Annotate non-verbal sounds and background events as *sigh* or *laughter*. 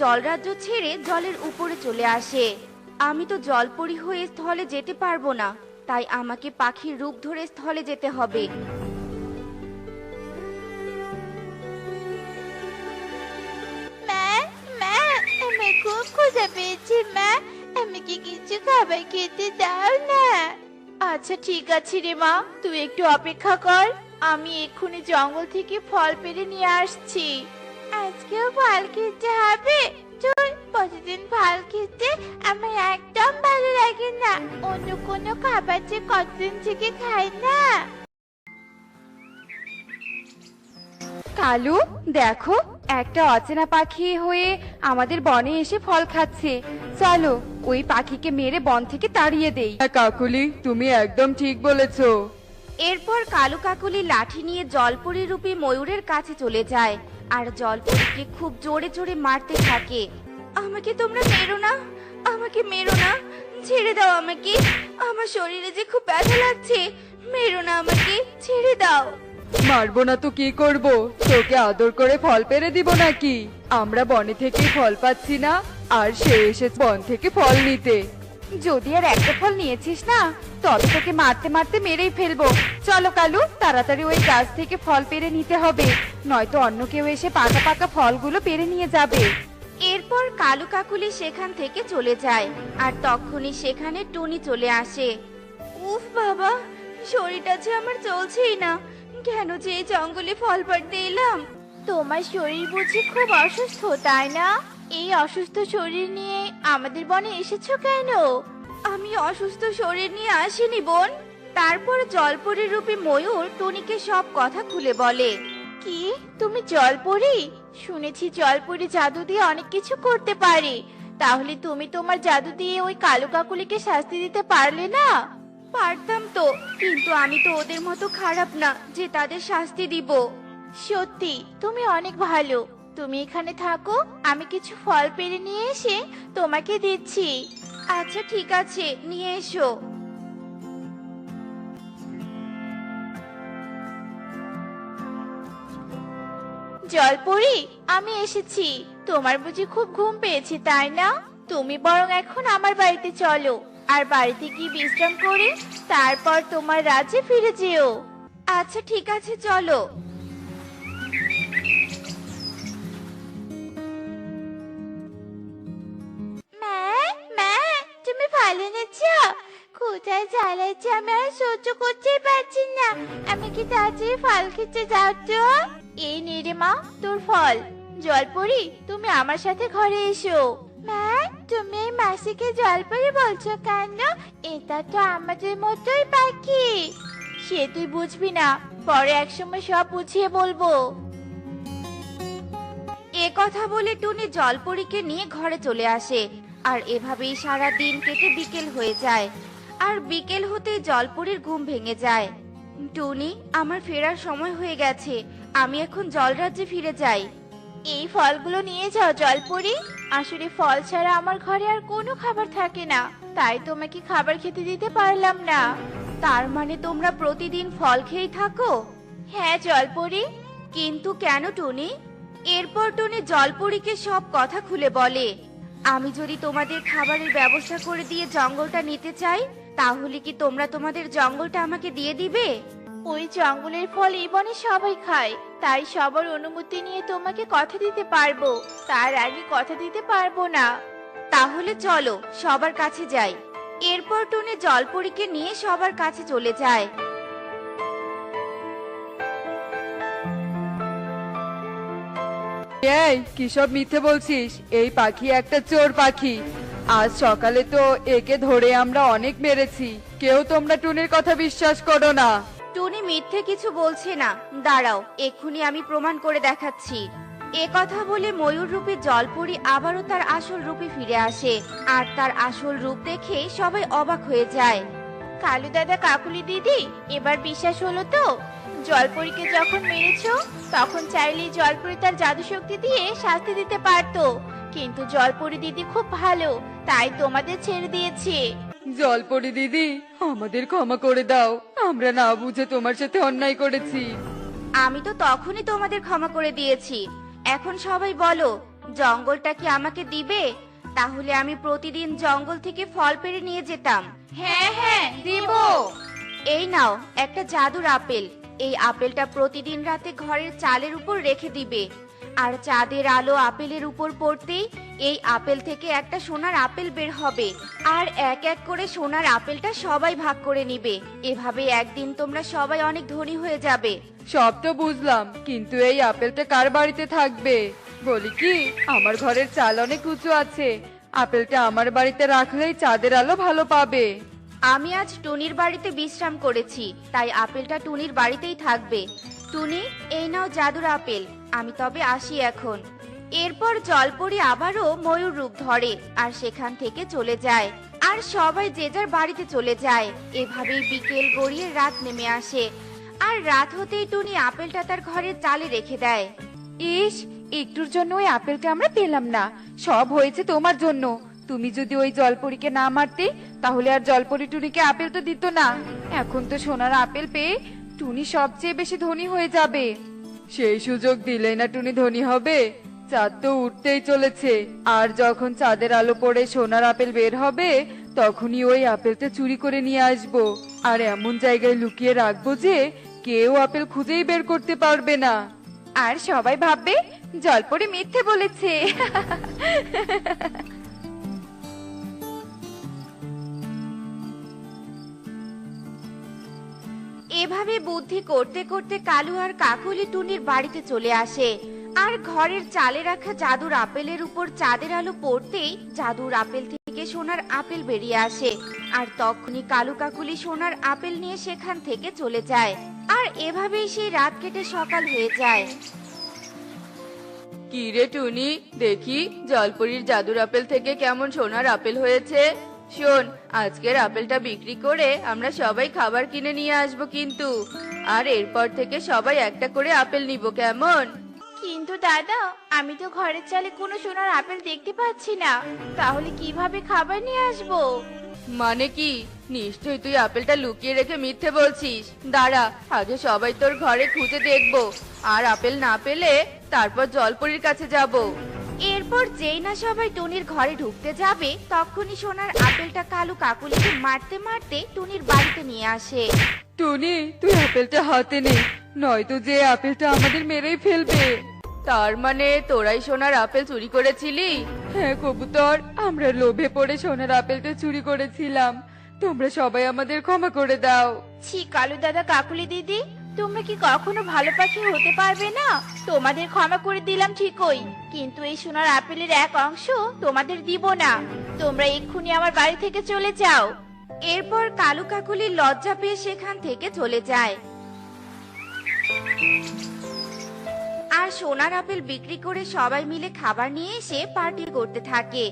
জলরাজ্য ছেড়ে জলের উপরে চলে আসে। আমি তো জলপরি হয়ে স্থলে যেতে পারব না, তাই আমাকে পাখির রূপ ধরে স্থলে যেতে হবে। খুব ক্ষুধা পেয়েছে মা আমাকে কিছু খাবার খেতে দাও না? আচ্ছা ঠিক আছে রে মা, তুই একটু অপেক্ষা কর। আমি এক্ষুনি জঙ্গল থেকে ফল পেড়ে নিয়ে আসছি। আজকেও ফল খেতে হবে। চল প্রতিদিন ফল খেতে আমার একদম ভালো লাগে না। অন্য কোনো খাবার যে কতদিন থেকে খাই না। কালু দেখো একটা অচেনা পাখি হয়ে আমাদের বনে এসে ফল খাচ্ছে। চলো ওই পাখিকে মেরে বন থেকে তাড়িয়ে দেই। হ্যাঁ কাকুলি তুমি একদম ঠিক বলেছ। এরপর কালু কাকুলি লাঠি নিয়ে জলপরি রূপী ময়ূরের কাছে চলে যায়। আর জলপরিকে খুব জোরে জোরে মারতে থাকে। আমাকে তোমরা মেরো না, আমাকে মেরো না, ছেড়ে দাও আমাকে। আমার শরীরে যে খুব ব্যথা লাগছে, মেরো না আমাকে, ছেড়ে দাও। মারবো না তো কি করব? তোকে আদর করে ফল পেরে দিব নাকি? আমরা বনে থেকে ফল পাচ্ছি না, আর সে এসেছে বন থেকে ফল নিতে। যদি আর একটা ফল নিয়েছিস না, তবে তোকে মারতে মারতে মেরেই ফেলব। চলো কালু, তাড়াতাড়ি ওই গাছ থেকে ফল পেরে নিতে হবে। নয়তো অন্য কেউ এসে পাকা পাকা ফলগুলো পেরে নিয়ে যাবে। এরপর কালু কাকুলি সেখান থেকে চলে যায়, আর তখনই সেখানে টুনি চলে আসে। উফ বাবা, শরীরটা যে আমার চলছেই না। কেন যে এই জঙ্গলে ফল পাড়তে এলাম? তোমার শরীর বুঝি খুব অসুস্থ, তাই না? এই অসুস্থ শরীর নিয়ে আমাদের বনে এসেছ কেন? আমি অসুস্থ শরীর নিয়ে আসিনি, বোন। তারপর জলপরি রূপী ময়ূর টুনিকে সব কথা খুলে বলে, কি? তুমি জলপরি? শুনেছি জলপরি জাদু দিয়ে অনেক কিছু করতে পারে। তাহলে তুমি তোমার জাদু দিয়ে ওই কালো কাকুলিকে শাস্তি দিতে পারলে না? পারতাম তো, কিন্তু আমি তো ওদের মতো খারাপ না যে তাদের শাস্তি দিব। সত্যি, তুমি অনেক ভালো। তুমি এখানে থাকো, আমি কিছু ফল পেরে নিয়ে এসে তোমাকে দিচ্ছি। আচ্ছা ঠিক আছে, নিয়ে এসো। জলপরি, আমি এসেছি। তোমার বুঝি খুব ঘুম পেয়েছে, তাই না? তুমি বরং এখন আমার বাড়িতে চলো। আর বাড়িতে গিয়ে বিশ্রাম করে তারপর তোমার রাজ্যে ফিরে যেও। আচ্ছা ঠিক আছে, চলো। নেছো কোথায় আমি সহ্য পারছি না আমাকে তাড়াতাড়ি ফল খেতে যাও তো? এই তোর ফল। জলপরি তুমি আমার সাথে ঘরে এসো। তুমি মাসিকে জলপরি বলছো কেন? এটা তো আমাদের মতোই পাখি। সে তুই বুঝবি না, পরে একসময় সব বুঝিয়ে বলব। এ কথা বলে টুনি জলপরীকে নিয়ে ঘরে চলে আসে। আর এভাবেই সারা দিন কেটে বিকেল হয়ে যায়। আর বিকেল হতে জলপরীর ঘুম ভেঙে যায়। টুনি, আমার ফেরার সময় হয়ে গেছে। আমি এখন জলরাজ্যে ফিরে যাই। এই ফলগুলো নিয়ে যাও জলপুরি। আসলে ফল ছাড়া আমার ঘরে আর কোনো খাবার থাকে না। তাই তোমাকে খাবার খেতে দিতে পারলাম না। তার মানে তোমরা প্রতিদিন ফল খেয়েই থাকো? হ্যাঁ জলপরি। কিন্তু কেন টুনি? এরপর টুনি জলপরীকে সব কথা খুলে বলে। আমি যদি তোমাদের খাবারের ব্যবস্থা করে দিয়ে জঙ্গলটা নিতে চাই তাহলে কি তোমরা তোমাদের জঙ্গলটা আমাকে দিয়ে দিবে? ওই জঙ্গলের ফল এই বনে সবাই খায় তাই সবার অনুমতি নিয়ে তোমাকে কথা দিতে পারব তার আগে কথা দিতে পারব না। তাহলে চলো সবার কাছে যাই। এরপর টুনি জলপরীকে নিয়ে সবার কাছে চলে যায়। এই, কি সব মিথ্যে বলছিস? এই পাখি একটা চোর পাখি। আজ সকালে তো একে ধরে আমরা অনেক মেরেছি। কেউ তোমরা টুনির কথা বিশ্বাস করো না। টুনি মিথ্যে কিছু বলছে না। দাঁড়াও, এক্ষুনি আমি প্রমাণ করে দেখাচ্ছি। এ কথা বলে ময়ূর রূপী জলপরি আবারও তার আসল রূপে ফিরে আসে। আর তার আসল রূপ দেখে সবাই অবাক হয়ে যায়। কালু দাদা, কাকুলি দিদি, এবার বিশ্বাস হলো তো? জলপরীকে যখন মেরেছো তখন চাইলেই জলপরি তার জাদু শক্তি দিয়ে শাস্তি দিতে পারতো। কিন্তু জলপরি দিদি খুব ভালো তাই তোমাদের ছেড়ে দিয়েছে। জলপরি দিদি আমাদের ক্ষমা করে দাও। আমরা না বুঝে তোমার সাথে অন্যায় করেছি। আমি তো তখনই তোমাদের ক্ষমা করে দিয়েছি। এখন সবাই বলো জঙ্গলটা কি আমাকে দিবে? তাহলে আমি প্রতিদিন জঙ্গল থেকে ফল পেড়ে নিয়ে যেতাম। হ্যাঁ হ্যাঁ দিব। এই নাও একটা জাদুর আপেল। এই আপেলটা প্রতিদিন রাতে ঘরের চালের উপর রেখে দিবে। আর চাঁদের আলো আপেলের উপর পড়তেই এই আপেল থেকে একটা সোনার আপেল বের হবে। আর এক এক করে সোনার আপেলটা সবাই ভাগ করে নিবে। এভাবে একদিন তোমরা সবাই অনেক ধনী হয়ে যাবে। সব তো বুঝলাম, কিন্তু এই আপেলটা কার বাড়িতে থাকবে? বলি কি, আমার ঘরের চাল অনেক উঁচু আছে। আপেলটা আমার বাড়িতে রাখলেই চাঁদের আলো ভালো পাবে। আমি আজ টুনির বাড়িতে বিশ্রাম করেছি, তাই আপেলটা টুনির বাড়িতেই থাকবে। টুনি, এই নাও জাদুর আপেল, আমি তবে আসি এখন। এরপর জলপরি আবারও ময়ূর রূপ ধরে, আর সেখান থেকে চলে যায়। আর সবাই যে যার বাড়িতে চলে যায়, এভাবেই বিকেল গড়িয়ে রাত নেমে আসে। আর রাত হতেই টুনি আপেলটা তার ঘরের চালে রেখে দেয়। ইস, একটুর জন্য ওই আপেলটা আমরা পেলাম না, সব হয়েছে তোমার জন্য। তুমি যদি ওই জলপরীকে না মারতে তাহলে আর জলপরি টুনিকে আপেল তো দিত না। এখন তো সোনার আপেল পেয়ে টুনি সবচেয়ে বেশি ধনী হয়ে যাবে। সেই সুযোগ দিলে না টুনি ধনী হবে। চাঁদ তো উঠতেই চলেছে। আর যখন চাঁদের আলো পড়ে সোনার আপেল বের হবে তখনই ওই আপেলটা চুরি করে নিয়ে আসব। আর এমন জায়গায় লুকিয়ে রাখব যে কেউ আপেল খুঁজেই বের করতে পারবে না। আর সবাই ভাববে জলপরি মিথ্যে বলেছে। *laughs* এভাবে বুদ্ধি করতে করতে কালু আর কাকুলি টুনির বাড়িতে চলে আসে। আর ঘরের চালে রাখা জাদুর আপেলের উপর চাঁদের আলো পড়তেই জাদুর আপেল থেকে সোনার আপেল বেরিয়ে আসে। আর তখনই কালু কাকুলি সোনার আপেল নিয়ে সেখান থেকে চলে যায়। আর এভাবেই সেই রাত কেটে সকাল হয়ে যায়। কি রে টুনি, দেখি জলপরির জাদুর আপেল থেকে কেমন সোনার আপেল হয়েছে? শোন আজকের আপেলটা বিক্রি করে আমরা সবাই খাবার কিনে নিয়ে আসব কিন্তু। আর এরপর থেকে সবাই একটা করে আপেল নিব কেমন? কিন্তু দাদা আমি তো ঘরের চালে কোনো সোনার আপেল দেখতে পাচ্ছি না। তাহলে কীভাবে খাবার নিয়ে আসব? মানে কি? নিশ্চয়ই তুই আপেলটা লুকিয়ে রেখে মিথ্যে বলছিস। দাঁড়া আগে সবাই তোর ঘরে খুঁজে দেখব। আর আপেল না পেলে তারপর জলপরির কাছে যাব। এরপর যেই না সবাই টুনির ঘরে ঢুকতে যাবে তখনই সোনার আপেলটা কালু কাকুলিকে মারতে মারতে টুনির বাড়িতে নিয়ে আসে। টুনি তুই আপেলটা হাতে নে নয়তো যে আপেলটা আমাদের মেরেই ফেলবে। তার মানে তোরাই সোনার আপেল চুরি করেছিলি? হ্যাঁ কবুতর আমরা লোভে পড়ে সোনার আপেলটা চুরি করেছিলাম। তোমরা সবাই আমাদের ক্ষমা করে দাও। ছি কালু দাদা কাকুলি দিদি। তোমরা কি কখনো ভালো পাখি হতে পারবে না? তোমাদের ক্ষমা করে দিলাম ঠিকই, কিন্তু এই সোনার আপেলের এক অংশ তোমাদের দিব না। তোমরা এক্ষুনি আমার বাড়ি থেকে চলে যাও। এরপর কালু কাকুলি লজ্জা পেয়ে সেখান থেকে চলে যায়। আর সোনার আপেল বিক্রি করে সবাই মিলে খাবার নিয়ে এসে পার্টি করতে থাকে।